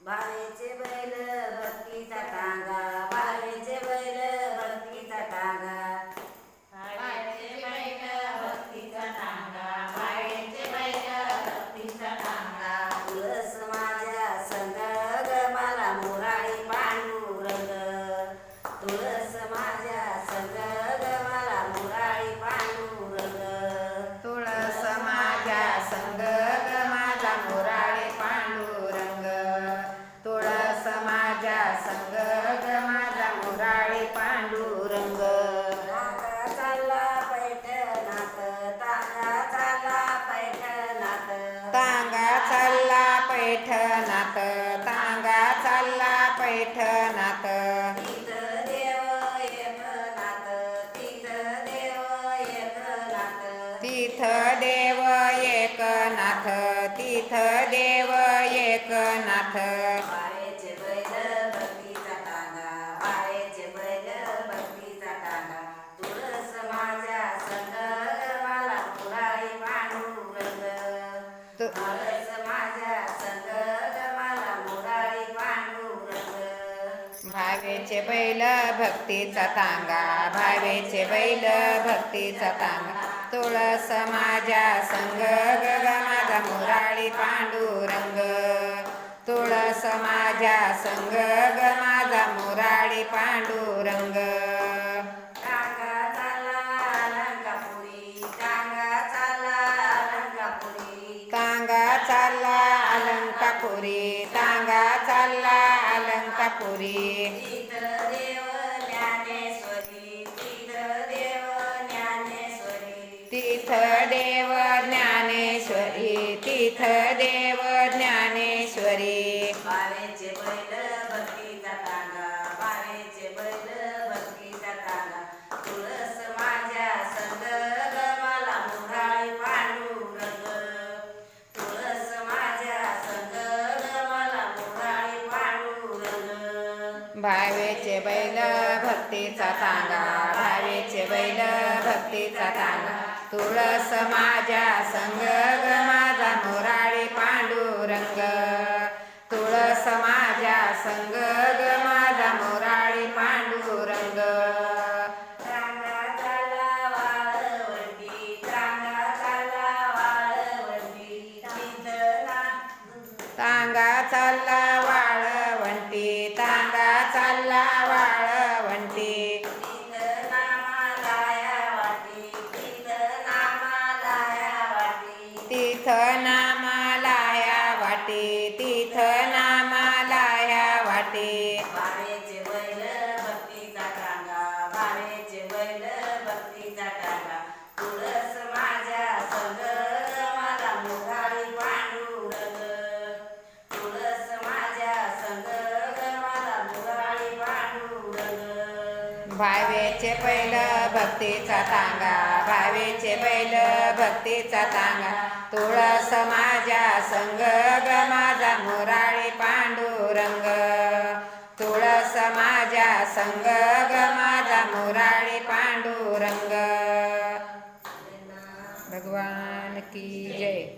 भावेचे बैल भक्तीचा टांगा भावेचे बैल भक्तीचा टांगा. तुळस माझ्या संग मला मोराळी पांडुरंग. तुळस पैठणात तांगा चालला पैठणात. तिथं देव एकनाथ तिथं देव एकनाथ तिथ देव एकनाथ तिथ देव एकनाथ बाळेचे बैल भक्तीचा टांगा बाळेचे बैल भक्तीचा टांगा तुळस माझ्या संग मला मुराळी पांडुरंग तु- तुळस माझ्या संग मला मुराळी पांडुरंग भावेचे बैल भक्तीचा तांगा. भावेचे बैल भक्तीचा तांगा. तुळस माझ्या संग ग माझा मुराळी पांडुरंग. तुळस माझ्या संग ग माझा मुराळी पांडुरंग. चाला अलंकापुरी तांगा चालला अलंकापुरी. तांगा अलंकापुरी तिथं देव ज्ञानेश्वरी तिथं देव ज्ञानेश्वरी. तिथ देव ज्ञानेश्वरी भावेचे बैल भक्तीचा तांगा भावेचे बैल भक्तीचा तांगा. तुळस माझ्या संग ग माझा मोराळी पांडुरंग. तुळस माझ्या संग ग माझा मोराळी पांडुरंग. तांगा चालला वाळ नामालाया वाटे तिथ भावेचे बैल भक्तीचा तांगा भावेचे बैल भक्तीचा तांगा. तुळस माझ्या संग ग माझा मुराळी पांडुरंग. तुळस माझ्या संग ग माझा मुराळी पांडुरंग. भगवान की जय.